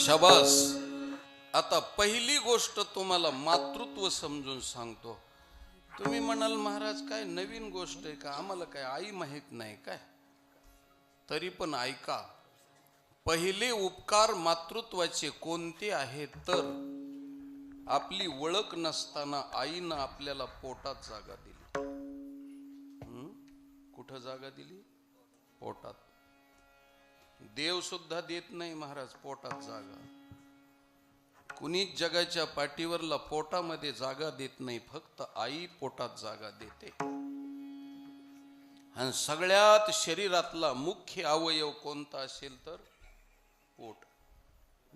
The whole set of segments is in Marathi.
शबास. आता पहिली गोष्ट तुम्हाला मातृत्व समजून सांगतो. तुम्ही म्हणाल महाराज काय नवीन गोष्ट आहे का? आम्हाला काय आई माहीत नाही काय? तरी पण ऐका पहिले उपकार मातृत्वाचे कोणते आहेत तर आपली ओळख नसताना आईनं आपल्याला पोटात जागा दिली. कुठं जागा दिली? पोटात. देव सुद्धा देत नाही महाराज पोटात जागा. कुणीच जगाच्या पाठीवरला पोटामध्ये जागा देत नाही फक्त आई पोटात जागा देते. आणि सगळ्यात शरीरातला मुख्य अवयव कोणता असेल तर पोट.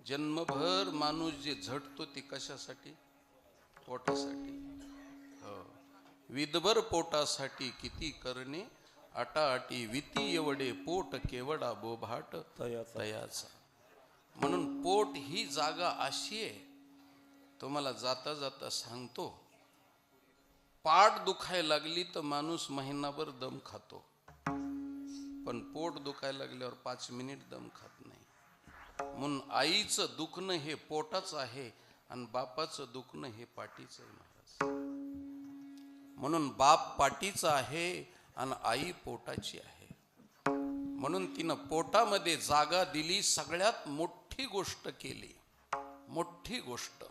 जन्मभर माणूस जे झटतो ते कशासाठी? पोटासाठी. हो. विदभर पोटासाठी किती करणे? आटाआटी विती एवढे पोट केवडा बोभाट. तयाचा. म्हणून पोट ही जागा अशी आहे तुम्हाला जाता जाता सांगतो पाठ दुखायला लागली तर माणूस महिनाभर दम खातो पण पोट दुखायला लागल्यावर पाच मिनिट दम खात नाही. म्हणून आईचं दुखणं हे पोटाच आहे आणि बापाचं दुखणं हे पाठीचं आहे महाराज. म्हणून बाप पाठीचा आहे आणि आई पोटाची आहे. म्हणून तिनं पोटामध्ये जागा दिली सगळ्यात मोठी गोष्ट केली. मोठी गोष्ट.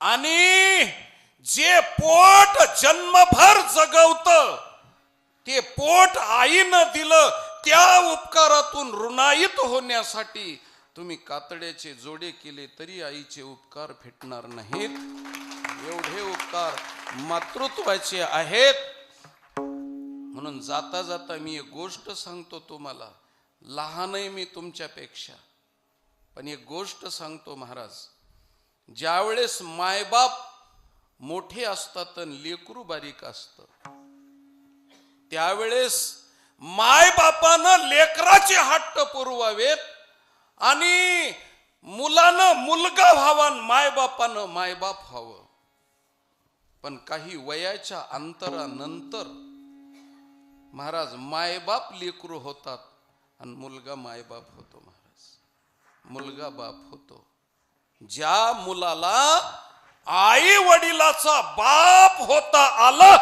आणि जे पोट जन्मभर जगवत ते पोट आईनं दिलं त्या उपकारातून ऋणायित होण्यासाठी तुम्ही कातड्याचे जोडे केले तरी आईचे उपकार फेटणार नाहीत. एवढे उपकार मातृत्वाचे आहेत. म्हणून जाता जाता मी एक गोष्ट सांगतो तुम्हाला लहान आहे मी तुमच्यापेक्षा. पण एक गोष्ट सांगतो महाराज ज्यावेळेस मायबाप मोठे असतात आणि लेकरू बारीक असतं त्यावेळेस मायबापानं लेकराचे हट्ट पुरवावेत आणि मुलानं मुलगा व्हावा मायबापानं मायबाप व्हावं. पण काही वयाच्या अंतरानंतर महाराज मायबाप लेकरू होतात आणि मुलगा मायबाप होतो महाराज. मुलगा बाप होतो. ज्या मुलाला आई वडिलाचा बाप होता आला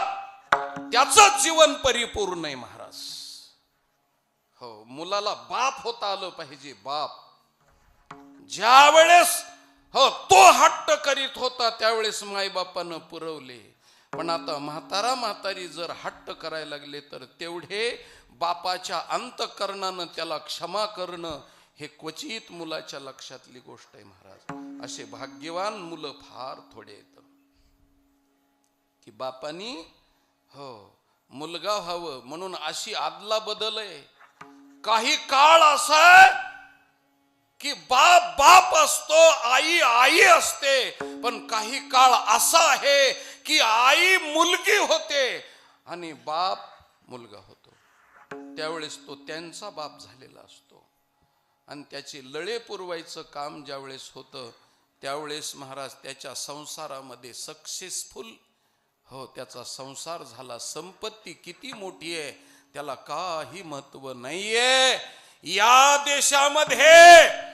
त्याच जीवन परिपूर्ण आहे महाराज. हो मुलाला बाप होता आलं पाहिजे बाप. ज्या वेळेस हो तो हट्ट करीत होता त्यावेळेस मायबापानं पुरवले. पण आता म्हातारा म्हातारी जर हट्ट करायला लागले तर तेवढे बापाच्या अंतकरणानं त्याला क्षमा करणं हे क्वचित मुलाच्या लक्षातली गोष्ट आहे महाराज. असे भाग्यवान मुलं फार थोडे येत की बापानी हो मुलगा व्हावं म्हणून अशी आदला बदल आहे. काही काळ असा की बाप बाप असतो आई आई असते पण काही काळ असा आहे की आई मुलगी होते आणि बाप मुलगा होतो. त्यावेळेस तो त्यांचा बाप झालेला असतो. आणि त्याचे लळे पुरवायचं काम ज्यावेळेस होतं त्यावेळेस महाराज त्याच्या संसारामध्ये सक्सेसफुल हो त्याचा संसार झाला. संपत्ती किती मोठी आहे त्याला काही महत्त्व नाहीये. या देशामध्ये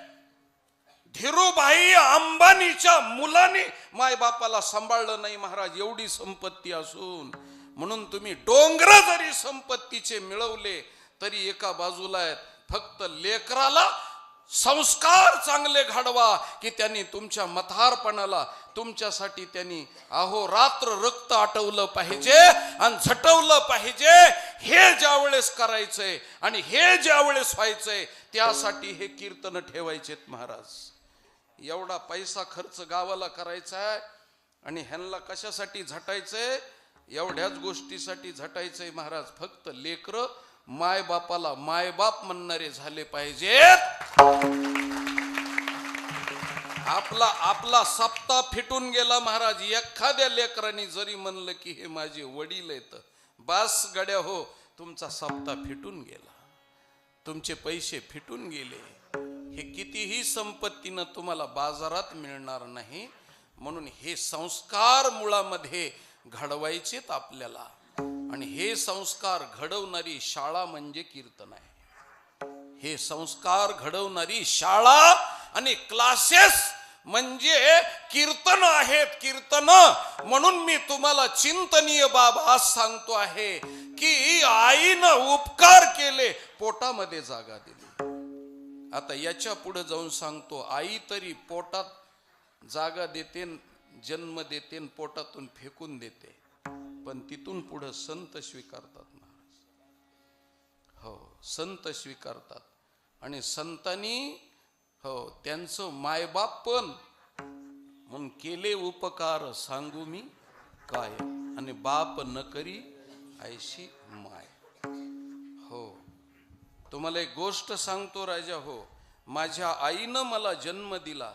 धीरूभाई अंबानीच्या मुलाने मायबापाला सांभाळलं नाही महाराज एवढी संपत्ती असून. म्हणून तुम्ही डोंगर जरी संपत्तीचे मिळवले तरी एका बाजूला आहेत फक्त लेकराला संस्कार चांगले घडवा की त्यांनी तुमच्या मथारपणाला तुमच्यासाठी त्यांनी अहो रात्र रक्त आटवलं पाहिजे आणि झटवलं पाहिजे. हे ज्या वेळेस करायचंय आणि हे ज्या वेळेस व्हायचंय त्यासाठी हे कीर्तन ठेवायचेत महाराज. एवढा पैसा खर्च गावाला करायचा आहे आणि ह्यांना कशासाठी झटायचंय? एवढ्याच गोष्टीसाठी झटायचंय महाराज. फक्त लेकर माय बापाला मायबाप म्हणणारे झाले पाहिजेत. आपला आपला सप्ता फिटून गेला महाराज. एखाद्या लेकराने जरी म्हणलं की हे माझे वडील आहेत. बास गड्या हो तुमचा सप्ता फिटून गेला. तुमचे पैसे फिटून गेले. हे कितीही संपत्तीनं तुम्हाला बाजारात मिळणार नाही म्हणून हे संस्कार मुळामध्ये घडवायचेत आपल्याला. आणि हे संस्कार घडवणारी शाळा म्हणजे कीर्तन आहे. हे संस्कार घडवणारी शाळा आणि क्लासेस म्हणजे कीर्तन आहेत कीर्तन. म्हणून मी तुम्हाला चिंतनीय बाब आज सांगतो आहे की आईनं उपकार केले पोटामध्ये जागा दिली. आता याच्यापुढे जाऊन सांगतो आई तरी पोटात जागा देते जन्म देते पोटातून फेकून देते. पण तिथून पुढं संत स्वीकारतात महाराज. हो संत स्वीकारतात. आणि संतांनी हो त्यांचं मायबाप पण. म्हणून केले उपकार सांगू मी काय? आणि बाप न करी ऐशी माय. तुम्हाला एक गोष्ट सांगतो राजा हो. माझ्या आईनं मला जन्म दिला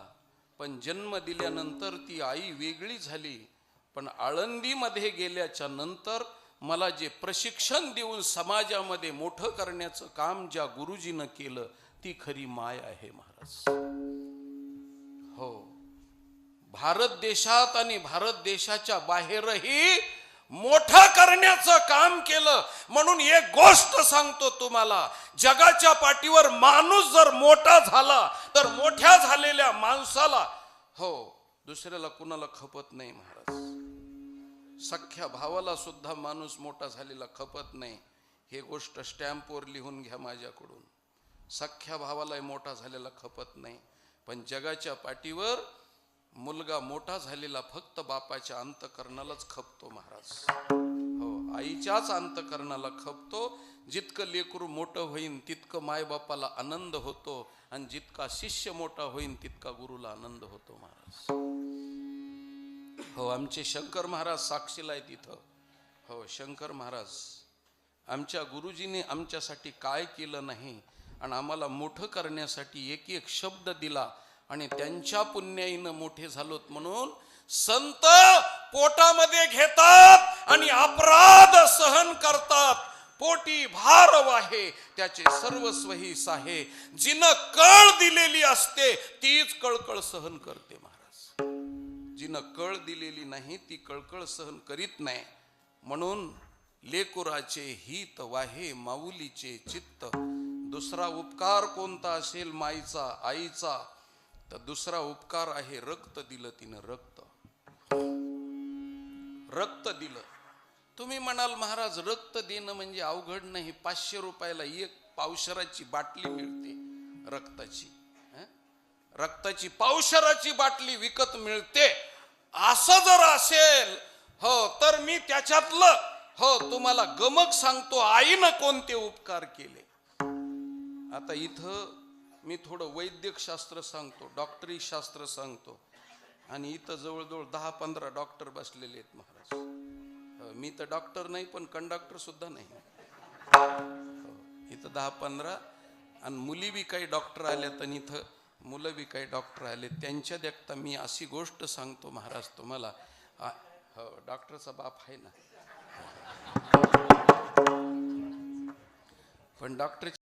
पण जन्म दिल्यानंतर ती आई वेगळी झाली. पण आळंदीमध्ये गेल्याच्यानंतर मला जे प्रशिक्षण देऊन समाजामध्ये मोठं करण्याचं काम ज्या गुरुजीनं केलं ती खरी माय आहे महाराज. हो. भारत देशात आणि भारत देशाच्या बाहेरही मोठं करण्याचं काम केलं. म्हणून एक गोष्ट सांगतो तुम्हाला जगाच्या पाठीवर माणूस जर मोठा झाला तर मोठ्या झालेल्या माणसाला हो दुसऱ्याला कुणाला खपत नाही महाराज. सख्या भावाला सुद्धा माणूस मोठा झालेला खपत नाही. हे गोष्ट स्टॅम्पवर लिहून घ्या माझ्याकडून. सख्या भावालाही मोठा झालेला खपत नाही. पण जगाच्या पाठीवर मुलगा मोठा झालेला फक्त बापाच्या अंतकरणालाच खपतो महाराज. हो आईच्याच अंतकरणाला खपतो. जितकं लेकरू मोठं होईन तितकं मायबापाला आनंद होतो आणि जितका शिष्य मोठा होईन तितका गुरुला आनंद होतो महाराज. हो आमचे शंकर महाराज साक्षीला आहे तिथं हो शंकर महाराज आमच्या गुरुजीने आमच्यासाठी काय केलं नाही आणि आम्हाला मोठं करण्यासाठी एक एक शब्द दिला आणि त्यांच्या पुण्याईनं मोठे झालोत म्हणून संत पोटामध्ये घेतात आणि अपराध सहन करतात. पोटी भार वाहे त्याचे सर्वस्वही साहे. जिनं कळ दिलेली असते तीच कळकळ सहन करते महाराज. जिनं कळ दिलेली नाही ती कळकळ सहन करीत नाही. म्हणून लेकुराचे हित वाहे माऊलीचे चित्त. दुसरा उपकार कोणता असेल माईचा आईचा? तर दुसरा उपकार आहे रक्त दिलं तिनं रक्त. रक्त दिलं. तुम्ही म्हणाल महाराज रक्त देणं म्हणजे अवघड नाही. पाचशे रुपयाला एक पावशराची बाटली मिळते. रक्ताची रक्ताची पावशराची बाटली विकत मिळते. असं जर असेल हो तर मी त्याच्यातलं हो तुम्हाला गमक सांगतो आईनं कोणते उपकार केले? आता इथं मी थोडं वैद्यक शास्त्र सांगतो डॉक्टरी शास्त्र सांगतो. आणि इथं जवळजवळ दहा पंधरा डॉक्टर बसलेले आहेत महाराज. मी तर डॉक्टर नाही पण कंडक्टर सुद्धा नाही. हो, इथं दहा पंधरा आणि मुली बी काही डॉक्टर आल्यात आणि इथं मुलं बी काही डॉक्टर आले त्यांच्या देखता मी अशी गोष्ट सांगतो महाराज तुम्हाला. हो डॉक्टरचा बाप आहे ना. पण डॉक्टर